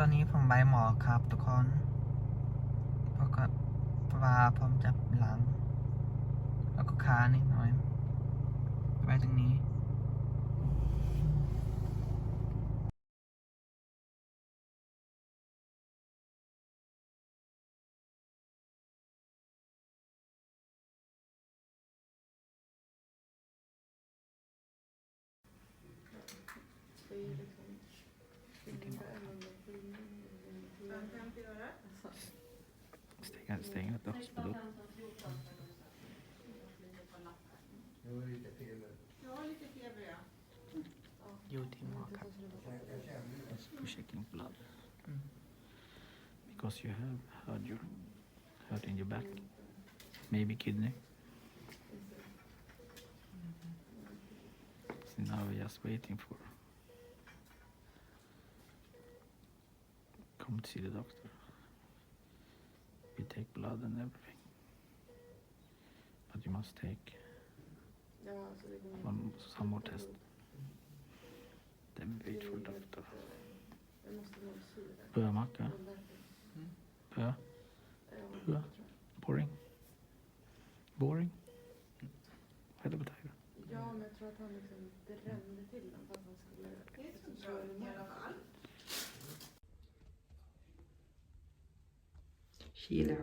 ตอนนี้ผมใบหมอครับทุกคนเพราะก็เพราะว่าผมจับหลัง แล้วก็ขานิดหน่อยไปตรงนี้ Stänga, stänga ett dörrspelet. อยู่ที่หมอครับ You're checking blood. Because you have hurt your hurt in your back. Maybe kidney. So now we're just waiting for come to see the doctor. We take blood and everything. But you must take one, some more test. Then wait for doctor. Bömacka. ชี้แล้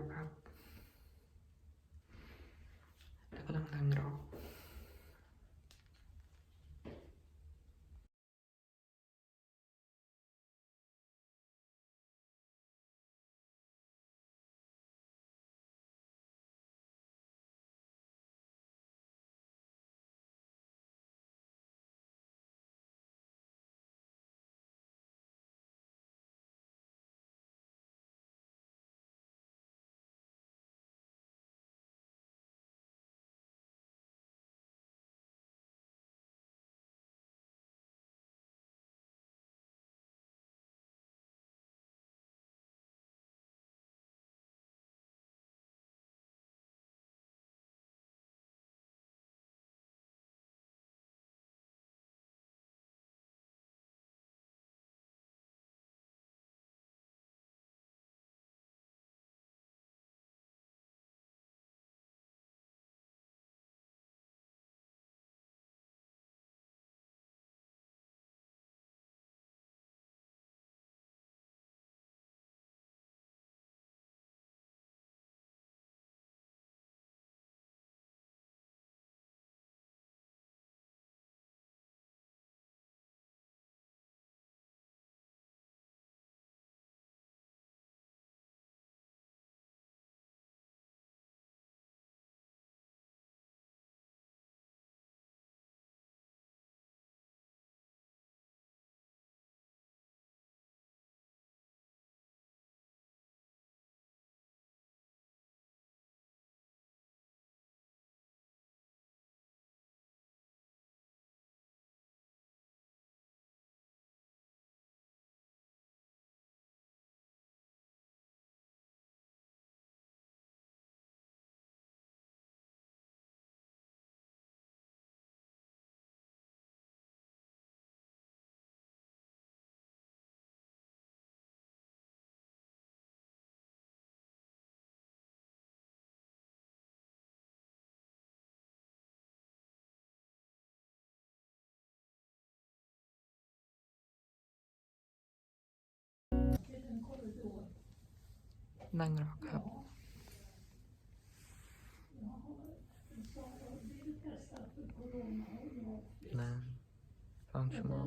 นั่งรอครับนานสองชั่วโมง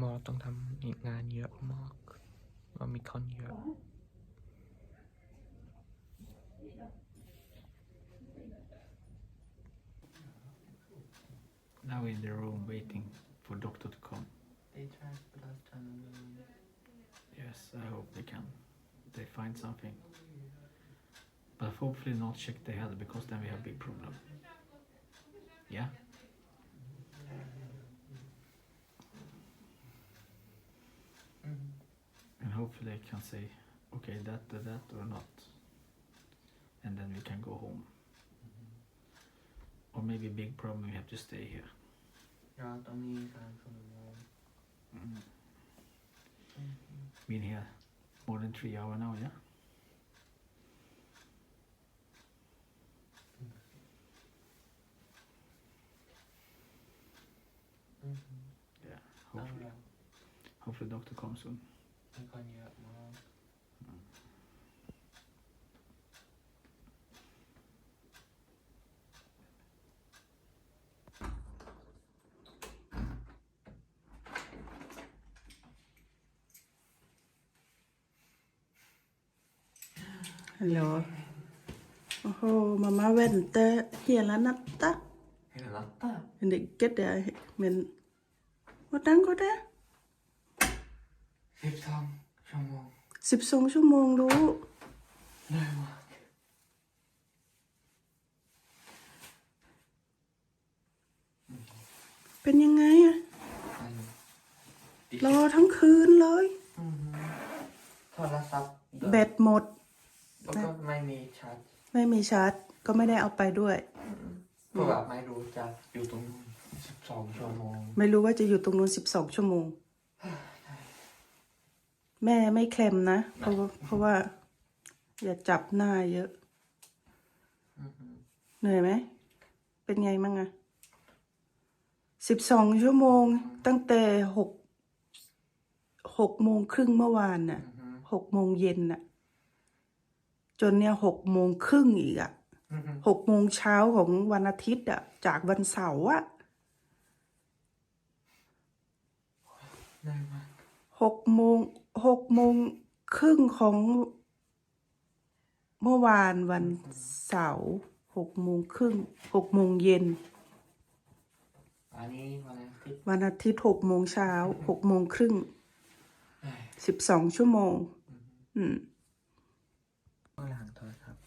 มอต้องทำงานเยอะมากว่ามีคนเยอะ Now we're in the room waiting for doctor to come. They tried the last time. Yes, I hope they can. They find something. But hopefully not check the head because then we have big problem. Yeah. and hopefully I can say okay that that, that or not and then we can go home mm -hmm. or maybe big problem we have to stay here yeah, mm -hmm. been here more than three hour now yeah Yeah, hopefully. Hopefully, doctor comes soon. มีคนเยอะมาก Hallå. Oho, mamma väntar hela natten. Hela natten? Men det ligger där. Men hvordan går det? สิบสองชั่วโมงสิบสองชั่วโมงรู้ เหนื่อยมากเป็นยังไงอะอันรอทั้งคืนเลยอือฮึโทรศัพท์แบตหมด แล้วก็ไม่มีชาร์จไม่มีชาร์จก็ไม่ได้เอาไปด้วย เพราะว่าไม่รู้จะอยู่ตรงนู้นสิบสองชั่วโมง ไม่รู้ว่าจะอยู่ตรงนู้นสิบสองชั่วโมง แม่ไม่เคลมนะ เพราะว่าเพราะว่า อย่าจับหน้าเยอะ เหนื่อยไหม เป็นไงมั่งอะสิบสองชั่วโมง ตั้งแต่หกหกโมงครึ่งเมื่อวานน่ะหกโมงเย็นน่ะ จนเนี่ยหกโมงครึ่งอีกอะหกโมงเช้าของวันอาทิตย์อะจากวันเสาร์อะเหนื่อยมากหกโมง หกโมงครึ่งของเมื่อวานวันเสาร์หกโมงครึ่งหกโมงเย็น อันนี้วันอาทิตย์วันอาทิตย์หกโมงเช้าหกโมงครึ่งสิบสองชั่วโมง อืม เมื่อหลังโทรศัพท์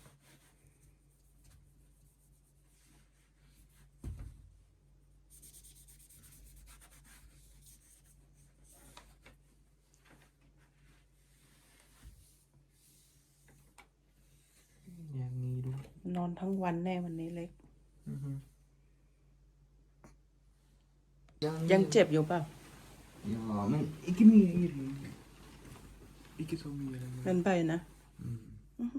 อย่างนี้ด้วย นอนทั้ง วันแน่วันนี้เล็กยังเจ็บอยู่เปล่า Ja, men ikke mye i ryggen. Ikke så mye lenger. เป็นไปนะอือฮึ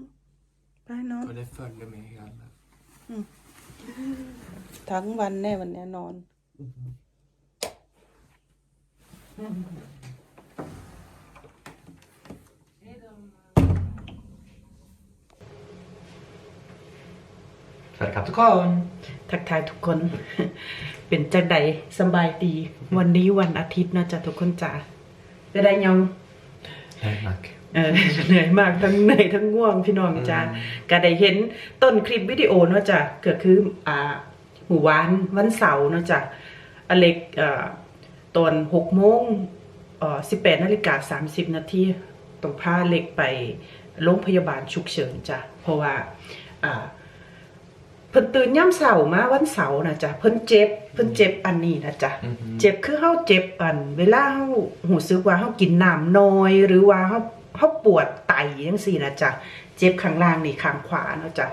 ไปนอน Og det følger med hele. ทั้งวันแน่วันนี้นอน สวัสดีครับทุกคน ทักทายทุกคน เป็นจังใดสำบายดี วันนี้วันอาทิตย์เนาะจ้ะทุกคนจ้ะจะได้ยัง Hej Mac. เออเหนื่อยมากทั้งเหนื่อยทั้งง่วงพี่น้องจ้าก็ได้เห็นต้นคลิปวิดีโอเนาะจ้ะก็คืออ่าหมู่วานวันเสาร์เนาะจ้ะอเล็กอ่าตอนหกโมงเอ่อสิบแปดนาฬิกาสามสิบนาทีต้องพาเล็กไปโรงพยาบาลฉุกเฉินจ้ะเพราะว่าอ่า เพิ่นตื่นย่ำเสาร์มาวันเสาร์นะจ๊ะเพิ่นเจ็บเพิ่นเจ็บอันนี้นะจ๊ะอือหือเจ็บคือเฮาเจ็บอัน เวลาเฮาหูซึกว่าเฮากินน้ำน้อย หรือว่าเฮาเฮาปวดไตจังซี่นะจ๊ะเจ็บข้างล่างนี่ข้างขวาเนาะจ๊ะ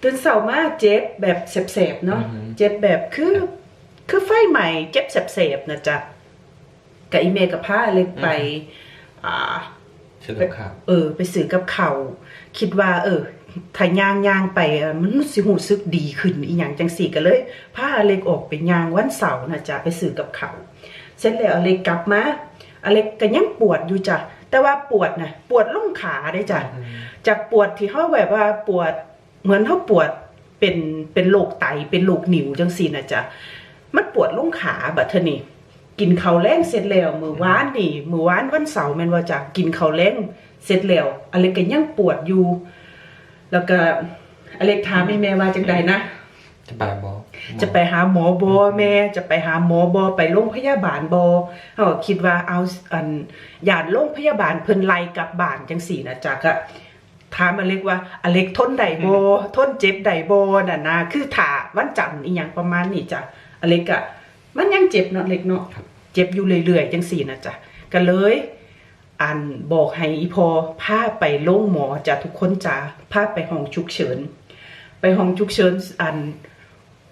ตื่นเสาร์มาเจ็บแบบแสบๆเนาะอือหือเจ็บแบบคือคือไฟใหม่เจ็บแสบๆนะจ๊ะกับอีเมกับผ้าเล็กไปอ่า เชิญครับ เออ ไปซื้อกับเขาวคิดว่า เออ ถ้าย่างย่างไปอะมันสิหูซึกดีขึ้นอีหยังจังสี่ก็เลยพาอเล็กออกไปย่างวันเสาร์นะจ๊ะไปซื้อกับเขาวเสร็จแล้วอเล็กกลับมาอเล็กก็ยังปวดอยู่จ้ะแต่ว่าปวดนะปวดลงขาได้จ้ะจากปวดที่เขาแบบว่าปวดเหมือนเขาปวดเป็นเป็นโรคไตเป็นโรคหนิวจังสี่นะจ๊ะมันปวดลงขาบัดเทอนี่กินข้าวแรงเสร็จแล้วมือวานนี่มือวานวันเสาร์แม่นว่าจะกินข้าวแรงเสร็จแล้วอเล็กก็ยังปวดอยู่ แล้วก็อเล็กถามแม่แม่ว่าจังใดนะ จะไปบอกจะไปหาหมอบอแม่จะไปหาหมอบอไปโรงพยาบาลบอเขาก็คิดว่าเอาอันยานโรงพยาบาลเพิ่นไล่กลับบ้านจังสี่นะจ๊ะก็ถามอเล็กว่าอเล็กทนได้บ่ทนเจ็บได้บ่น่ะนะคือถ้าวันจันทร์อีหยังประมาณนี้จ้ะอเล็กอะมันยังเจ็บเนาะอเล็กเนาะเจ็บอยู่เรื่อยๆจังซี่นะจ้ะก็เลย อันบอกให้อีพอพาไปโรงหมอจ้ะทุกคนจ้ะพาไปห้องฉุกเฉิน ไปห้องฉุกเฉินอัน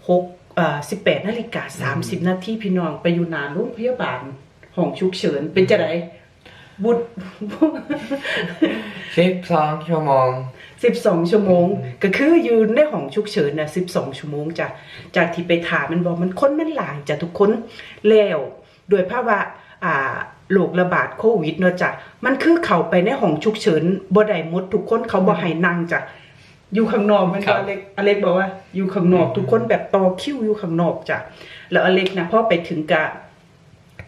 หกเอ่อสิบแปดนาฬิกาสามสิบนาทีพี่น้องไปอยู่หนาโรงพยาบาลห้องฉุกเฉินเป็นจะไดบุดสิบสองชั่วโมงสิบสองชั่วโมง ก็คืออยู่ในห้องฉุกเฉินนะสิบสองชั่วโมงจ้ะจากที่ไปถามมันบอกมันคนมันหลายจ้ะทุกคนแล้วโดยภาวะอ่า โรคระบาดโควิดเนาะจ้ะมันคือเข้าไปในห้องฉุกเฉินบ่ได้หมดทุกคนเขาบ่ให้นั่งจ้ะอยู่ข้างนอกมันครัก็บอเล็กอเล็กบอกว่า อยู่ข้างนอกทุกคนแบบต่อคิวอยู่ข้างนอกจ้ะแล้วอเล็กนะพอไปถึงกะ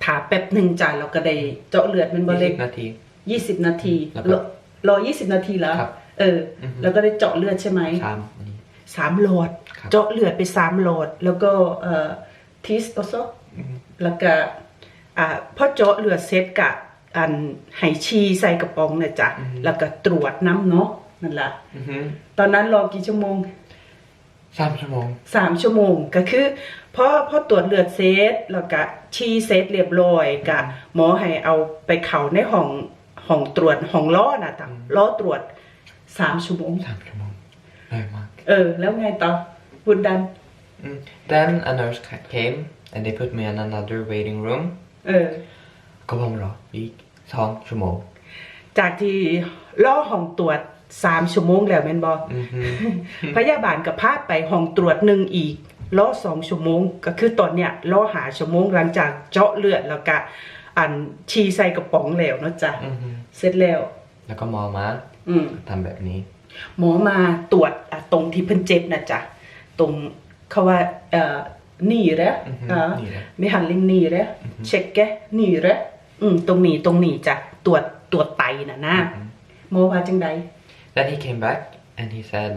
ถามแป๊บหนึ่งจ้ะเราก็ได้เจาะเลือดมันบ่ยี่เล็สิกบนาทียี่สิบนาทีแล้วรก็อรอยี่สิบนาทีแล้วครับเออออฮึแล้วก็ได้เจาะเลือดใช่ไหมสามอันนี้สามหลอดครับเจาะเลือดไปสามหลอด แล้วก็เอ่อทิสโอโซแล้วก็ อ่าพอเจาะเลือดเสร็จกะอันไหชีใส่กระป๋องนะจ๊ะแล้วก็ตรวจน้ำเนาะนั่นละอือฮึตอนนั้นรอกี่ชั่วโมง สามชั่วโมง สามชั่วโมงก็คือพอพอตรวจเลือดเสร็จแล้วก็ชีเสร็จเรียบร้อยกะหมอให้เอาไปเข่าในห้องห้องตรวจห้องล้อนะจ๊ะล้อตรวจสามชั่วโมง สามชั่วโมงเร็วมาก เออ แล้วไงต่อบุญดันอืม then a nurse ca- came and they put me in another waiting room เออ ก็ผมรออีกสองชั่วโมง จากที่ล่อห้องตรวจสามชั่วโมงแล้วแม่นบออือฮึพยาบาลกับพาไปห้องตรวจหนึ่งอีกล่อสองชั่วโมง ก็คือตอนเนี้ยล่อหาชั่วโมงหลังจากเจาะเลือดแล้วก็อันชีใส่กระป๋องแล้วเนาะจ้ะอือฮึเสร็จแล้ว แล้วก็หมอมาอืม ทำแบบนี้ หมอมาตรวจอะตรงที่เพิ่นเจ็บนะจ๊ะตรงเขาว่าเอ่อ นี่แหละอือฮึอ่านี่แหละไม่หันลิงนี่แหละเช็คแกะนี่แหละอืมตรงนี้ตรงนี้จ้ะตรวจตรวจไตน่ะนะหมอว่าจังได then he came back and he said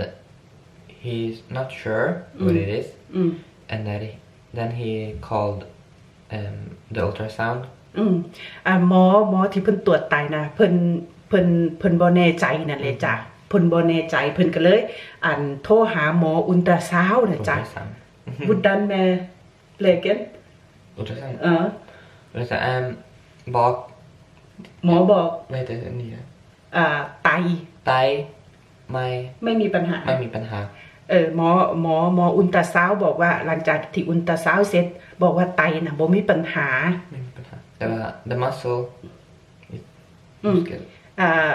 he's not sure what it is อืม and that he, then he called um, the ultrasound อืมอ่าหมอหมอที่เพิ่นตรวจไตนะเพิ่นเพิ่นเพิ่นบ่แน่ใจนั่นแหละจ้ะเพิ่นบ่แน่ใจเพิ่นก็เลย อันโทรหาหมออุลตราซาวด์น่ะจ้ะ ultrasound บุดดันแม่เลเกน ultrasound เออ ultrasound um, บอกหมอบอก vad heter det nya อ่าไตไตไม่ไม่มีปัญหา ไม่มีปัญหา เออหมอหมอหมออุลตราซาวด์บอกว่าหลังจากที่อุลตราซาวด์เสร็จ บอกว่าไตน่ะบ่มีปัญหา ไม่มีปัญหาแต่ว่า the muscle is อืม muscle อ่า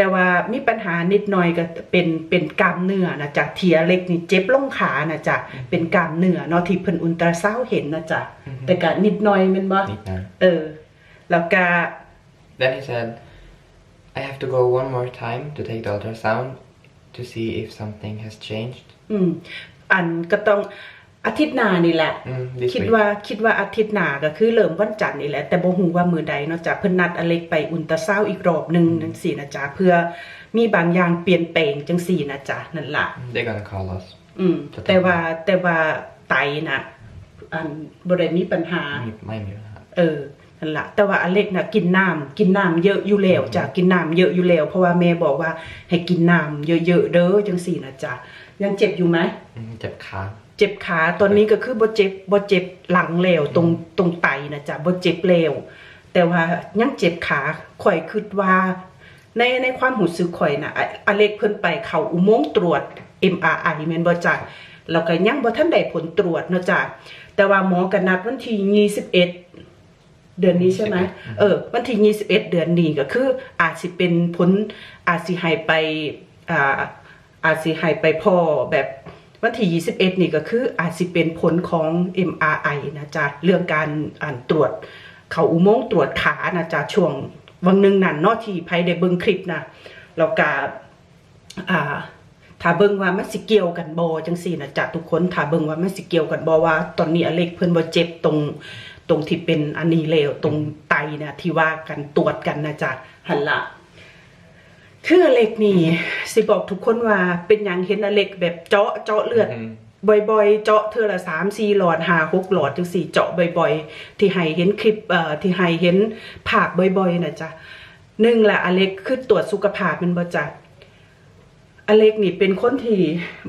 แต่ว่ามีปัญหานิดหน่อยก็เป็นเป็นกล้ามเนื้อนะจ๊ะเทียเล็กนี่เจ็บลงขานะจ๊ะเป็นกล้ามเนื้อเนาะที่เพิ่นอุลตราซาวด์เห็นนะจ๊ะแต่ก็นิดหน่อยแม่นบ่นิดหน่อยเออ แล้วก็ then he said I have to go one more time to take the ultrasound to see if something has changed อืมอันก็ต้อง อาทิตย์หน้านี่แหละอืม this คิด week ว่าคิดว่าอาทิตย์หน้าก็คือเริ่มวันจันทร์นี่แหละ แต่บ่ฮู้ว่ามื้อใดเนาะจ๊ะเพิ่นนัดอเล็กไปอุลตราซาวด์อีกรอบหนึงจังซี่นะจ๊ะเพื่อมีบางอย่างเปลี่ยนแปลงจังซี่นะจ๊ะนั่นล่ะ they're gonna call us อืมจะต้องแต่ว่าแต่ว่าไตน่ะอันบ่ได้มีปัญหา ไม่ไม่มีปัญหาเออนั่นละแต่ว่าอเล็กน่ะกินน้ำกินน้ำเยอะอยู่แล้วจ้ะกินน้ำเยอะอยู่แล้ว เพราะว่าแม่บอกว่าให้กินน้ำเยอะๆเด้อจังสี่นะจ๊ะยังเจ็บอยู่ไหมอืมเจ็บขา เจ็บขาตอนนี้ก็คือบ่เจ็บบ่เจ็บหลังแล้วตรงตรงไตนะจ๊ะบ่เจ็บแล้วแต่ว่ายังเจ็บขาข่อยคิดว่า ในในความหูสึกข่อยน่ะอะอเล็กเพิ่นไปเข้าอุโมงค์ตรวจ MRI แม่นบ่จ้ะแล้วก็ยังบ่ทันได้ผลตรวจเนาะจ้ะแต่ว่าหมอก็นัดวันที่21 เดือนนี้ใช่ไหม21เออ วันที่21 เดือนนี้ก็คือ อาจสิเป็นผลอาจสิให้ไปอ่าอาจสิให้ไปพ่อแบบ วันที่ 21 นี่ก็คืออาจสิเป็นผลของ MRI นะจ๊ะเรื่องการอ่านตรวจ เขาอุโมงค์ตรวจขานะจ๊ะช่วงวันหนึ่งนั่นเนอที่ภัยได้เบิ่งคลิปนะแล้วก็อ่าถ้าเบิ่งว่ามันสิเกี่ยวกันบ่จังซี่นะจ๊ะทุกคนถ้าเบิ่งว่ามันสิเกี่ยวกันบ่ว่า ตอนนี้อเล็กเพิ่นบ่เจ็บตรงตรงที่เป็นอันนี้แล้วตรงไตนะที่ว่ากันตรวจกันนะจ๊ะหันละ คืออเล็กนี่ สิบอกทุกคนว่าเป็นหยังเห็นอเล็กแบบเจาะเจาะเลือดอืมบ่อยๆ เจาะเทื่อละสามสี่หลอดห้าหกหลอดจังสี่เจาะบ่อยๆ ที่ให้เห็นคลิปเอ่อที่ให้เห็นภาพบ่อยๆนะจ๊ะหนึ่งละอเล็กคือตรวจสุขภาพแมันบ่จ๊ะอเล็กนี่เป็นคนที่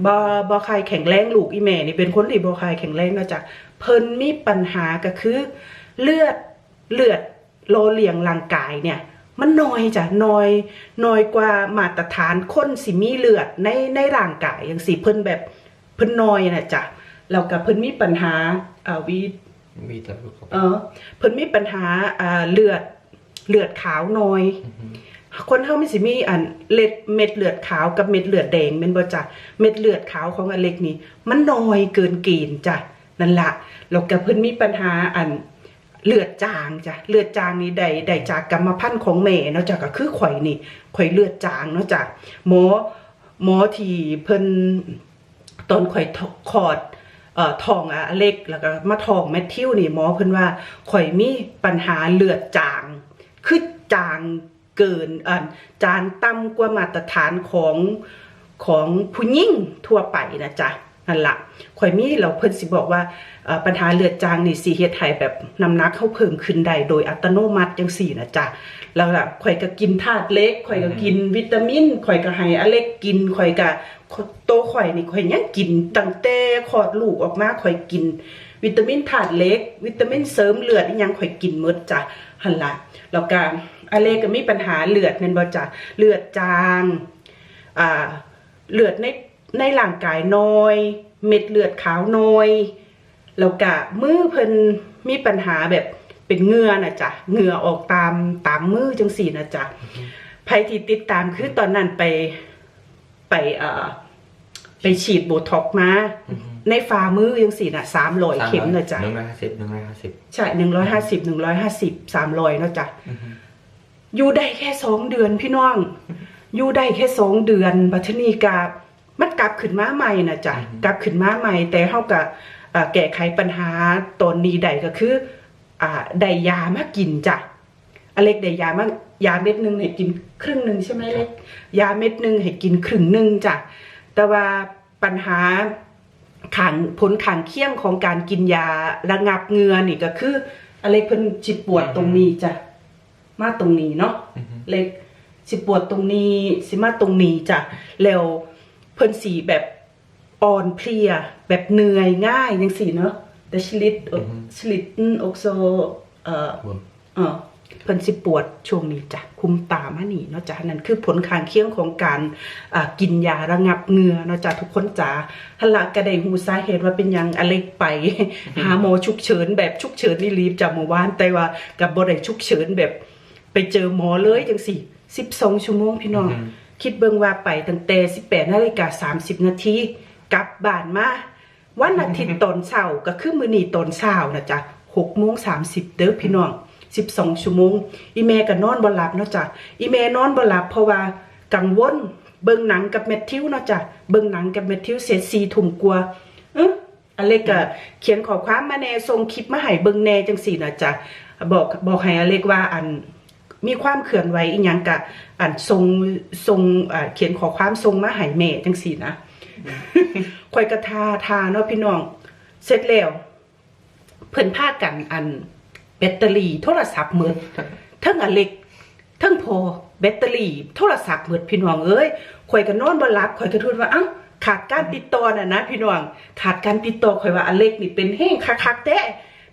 บ่บ่ใครแข็งแรงลูกอีแม่นี่เป็นคนที่บ่ใครแข็งแรงเนาะจ้ะเพิ่นมีปัญหาก็คือ เลือดเลือดโลเลียงร่างกายเนี่ย มันน้อยจ้ะน้อยน้อยกว่ามาตรฐานคนสิมีเลือดในในร่างกายอย่างสิเพิ่นแบบเพิ่นน้อยน่ะจ้ะแล้วก็เพิ่นมีปัญหาอ่าวี Vita blodkroppar. เออเพิ่นมีปัญหาอ่าเลือดเลือดขาวน้อยคนเฮามันสิมีอันเล็ดเม็ดเลือดขาวกับเม็ดเลือดแดงแม่นบ่จ้ะเม็ดเลือดขาวของอเล็กนี่มันน้อยเกินเกณฑ์จ้ะนั่นละแล้วก็เพิ่นมีปัญหาอัน เลือดจางจ้ะเลือดจางนี่ได้ได้จากกรรมพันธุ์ของแม่เนาะจ้ะก็คือข่อยนี่ข่อยเลือดจางเนาะจ้ะหมอหมอที่เพิ่นตอนข่อยคอดเอ่อทองอะเล็กแล้วก็มาทองแมทธิวนี่หมอเพิ่นว่าข่อยมีปัญหาเลือดจาง คือจางเกินอันจางต่ำกว่ามาตรฐานของของผู้หญิงทั่วไปนะจ๊ะ นั่นละข่อยมีแล้วเพิ่นสิบอกว่าเอ่อปัญหาเลือดจางนี่สิเฮ็ดให้แบบน้ำหนักเขาเพิ่มขึ้นได้โดยอัตโนมัติจังซี่นะจ๊ะแล้วล่ะข่อยก็กินธาตุเหล็กข่อยก็กินวิตามินข่อยก็ให้อเล็กกินข่อยก็โตข่อยนี่ข่อยยังกินตั้งแต่คลอดลูกออกมาข่อยกิน วิตามินธาตุเหล็ก วิตามินเสริมเลือดอีหยังข่อยกินหมดจ้ะหั่นล่ะแล้วก็อเล็กก็มีปัญหาเลือดแม่นบ่จ้ะเลือดจางอ่าเลือดใน ในร่างกายน้อย เม็ดเลือดขาวน้อยแล้วก็มือเพิ่นมีปัญหาแบบเป็นเหงื่อนะจ๊ะเหงื่อออกตามตามมือจังสี่นะจ๊ะใครที่ติดตามคือตอนนั้นไปไปเอ่อไปฉีดโบท็อกซ์มาในฝ่ามือจังสี่น่ะสามร้อยเข็มนะจ๊ะ 150, 150. ใช่หนึ่งร้อยห้าสิบหนึ่งร้อยห้าสิบสามร้อยเนาะจ้ะอยู่ได้แค่สองเดือนพี่น้อง อยู่ได้แค่สองเดือนบัทนีกา มันกลับขึ้นมาใหม่นะจ๊ะอือฮึกลับขึ้นมาใหม่ แต่เฮากับแก้ไขปัญหาตอนนี้ได้ก็คืออ่าได้ยามากินจ้ะอเล็กได้ยามายาเม็ดหนึงให้กินครึ่งหนึ่งใช่ไหมเล็กยาเม็ดหนึงให้กินครึ่งหนึ่งจ้ะแต่ว่าปัญหาขังผลขังเคียงของการกินยาระงับเหงือนี่ก็คือ อะไรเพิ่นจิปวดตรงนี้จ้ะมาตรงนี้เนาะเล็กสิปวดตรงนี้สิมาตรงนี้จ้ะแล้ว เพิ่นสีแบบอ่อนเพลีย แบบเหนื่อยง่ายจังซี่เนาะแต่ชลิดอือฮึชลิดออกโซเอ่อ Bom. เออเพิ่นสิปวดช่วงนี้จ้ะคุมตามานี่เนาะจ้ะนั่นคือผลข้างเคียงของการอ่ากินยาระงับเหงือเนาะจ้ะทุกคนจ๋าหั่นละก็ได้ฮู้สาเหตุว่าเป็นหยังอเล็กไป หาหมอฉุกเฉินแบบฉุกเฉินนี่รีบจ้ะเมื่อวานแต่ว่ากับบ่ได้ฉุกเฉินแบบ ไปเจอหมอเลยจังซี่12ชั่วโมงพี่น้องอือฮึ คิดเบิงว่าไปตั้งแต่18นาฬิกา30นาทีกลับบ้านมาวันอาทิตย์ตอนเช้าก็คือมื้อนี้ตอนเช้านะจ๊ะ6โมง30เด้อพี่น้อง12ชั่วโมงอีเมก็นอนบ่หลับเนาะจ้ะอีเมนอนบ่หลับเพราะว่ากังวลเบิ่งหนังกับแมทธิวเนาะจ้ะเบิ่งหนังกับแมทธิวเสร็จ4ทุ่มกว่าเอออเล็กก็เขียนขอความมาแน่ส่งคลิปมาให้เบิ่งแน่จังซี่นะจ้ะบอกบอกให้อเล็กว่าอัน มีความเคลื่อนไหวอีหยังกะอันทรงทรงอ่าเขียนขอความทรงมาให้แม่จังซี่นะข่อยกระทาทาเนาะพี่น้อง เสร็จแล้วเพิ่นพากันอันแบตเตอรี่โทรศัพท์หมืดเทั้งอันเล็กเทั้งพอแบตเตอรี่โทรศัพท์หมืดพี่น้องเอ้ยข่อยก็นอนบ่หลับข่อยก็ทุนว่าเอ้าขาดการติดต่อน่ะนะพี่น้องขาดการติดต่อข่อยว่าอันเล็กนี่เป็นแห้งคักๆแท้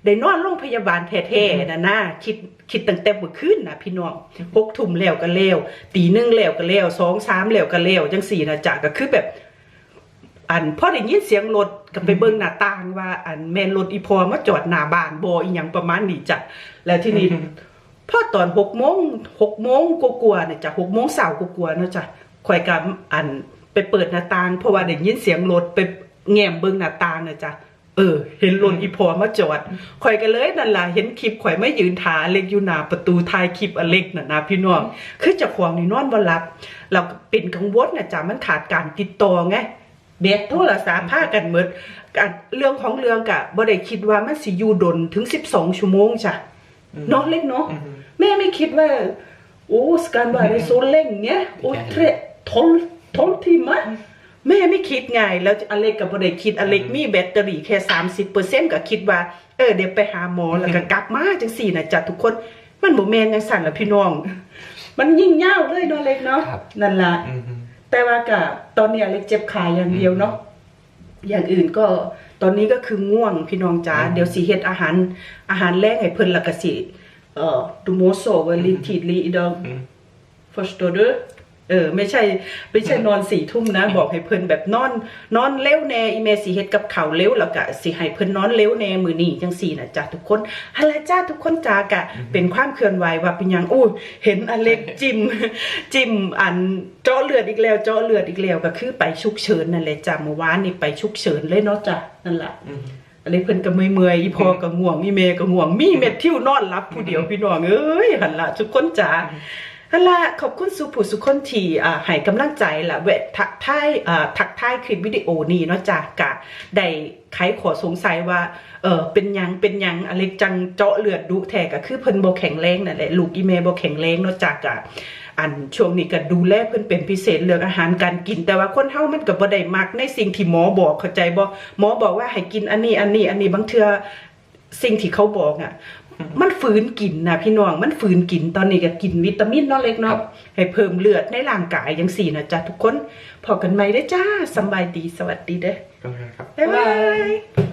ได้นอนโรงพยาบาลแท้ๆน่ะนะคิดคิดตั้งแต่เมื่อคืนน่ะพี่น้องหกทุ่มแล้วก็แล้วตีหนึ่งแล้วก็แล้วสองสามแล้วก็แล้วจังสี่น่ะจ้ะก็คือแบบ อันพอได้ยินเสียงรถก็ไปเบิ่งหน้าต่างว่า อันแม่นรถอีพอมาจอดหน้าบ้านบ่อีหยังประมาณนี้จ้ะแล้วทีนี้พอตอน6โมง6โมงกว่าๆเนี่ยจ้ะ6โมงเช้ากว่าๆเนาะจ้ะข่อยก็อันไปเปิดหน้าต่างเพราะว่าได้ยินเสียงรถไปแง้มเบิ่งหน้าต่างน่ะจ้ะ เออ เห็นรถอีพอมาจอดข่อยก็เลยนั่นล่ะเห็นคลิปข่อยไม่ยืนถาอเล็กอยู่หน้าประตูท้ายคลิปอเล็กน่ะนะพี่น้องคือเจ้าของนี่นอนบ่หลับเราก็เป็นกังวลน่ะจ้ะมันขาดการติดต่อไงเบ็ดโทรศัพท์พากันหมดการเรื่องของเรื่องกะบ่ได้คิดว่ามันสิอยู่ดนถึง12ชั่วโมงจ้ะเนาะเล็กเนาะแม่ไม่คิดว่าโอ้สกันว่าได้โซเล่งเนี้ยโอ้เทรทนทนทีมะ แม่ไม่คิดไงแล้วอเล็กก็บ่ได้คิดอเล็กมีแบตเตอรี่แค่30%ก็คิดว่าเออเดี๋ยวไปหาหมอแล้วก็กลับมาจังซี่น่ะจ้ะทุกคนมันบ่แม่นจังสั่นล่ะพี่น้อง มันยิ่งยาวเลยเนาะเล็กเนาะครับนั่นล่ะ Mhm. แต่แต่ว่าก็ตอนนี้อเล็กเจ็บขาอย่างเดียวเนาะอย่างอื่นก็ตอนนี้ก็คือง่วงพี่น้องจ๋าเดี๋ยวสิเฮ็ดอาหารอาหารแรกให้เพิ่นและก็สิเอ่อดูโมโซเวลิทีลีดอง Mm. förstår du เออไม่ใช่ไม่ใช่นอนสี่ทุ่มนะ บอกให้เพิ่นแบบนอน นอนเร็วแน่อีเมสิเฮ็ดกับข้าวเร็วแล้วก็สิให้เพิ่นนอนเร็วแน่มื้อนี้จังซี่นะจ้ะทุกคนฮัลโหลจ้าทุกคนจ้ากะ เป็นความเคลื่อนไหวว่าเป็นหยังอู้เห็นอเล็กจิ้มจิ้มอันเจาะเลือดอีกแล้วเจาะเลือดอีกแล้วก็คือไปฉุกเฉินนั่นแหละจ้ะเมื่อวานนี่ไปฉุกเฉินเลยเนาะจ้ะนั่นแหละอะไรเพิ่นก็เมื่อยๆอีพอก็ง่วงอีเมก็ง่วงมีเม็ดทิวนอนรับผู้เดียวพี่น้องเอ้ยหั่นล่ะทุกคนจ๋า หั่นล่ะขอบคุณสุผู้สุคนที่อ่าให้กำลังใจละแวะทักทายทักทายคลิปวิดีโอนี้เนาะจ้ะกะได้ไขขอสงสัยว่าเออเป็นยังเป็นยังอเล็กจังเจาะเลือดดุแทก็คือเพิ่นบ่แข็งแรงนั่นแหละลูกอีเมบ่แข็งแรงเนาะจ้ะกะอันช่วงนี้ก็ดูแลเพิ่นเป็นพิเศษเรื่องอาหารการกิน แต่ว่าคนเฮามันก็บ่ได้มักในสิ่งที่หมอบอกเข้าใจบ่หมอบอกว่าให้กินอันนี้อันนี้อันนี้บางเทื่อสิ่งที่เขาบอกอะ มันฝืนกินนะพี่น้อง มันฝืนกินตอนนี้ก็กินวิตามินเนาะเล็กเนาะให้เพิ่มเลือดในร่างกายจังซี่นะจ๊ะทุกคนพอกันใหม่เด้อจ้าสำบายดีสวัสดีเด้อ Kommer det här? บ๊ายบาย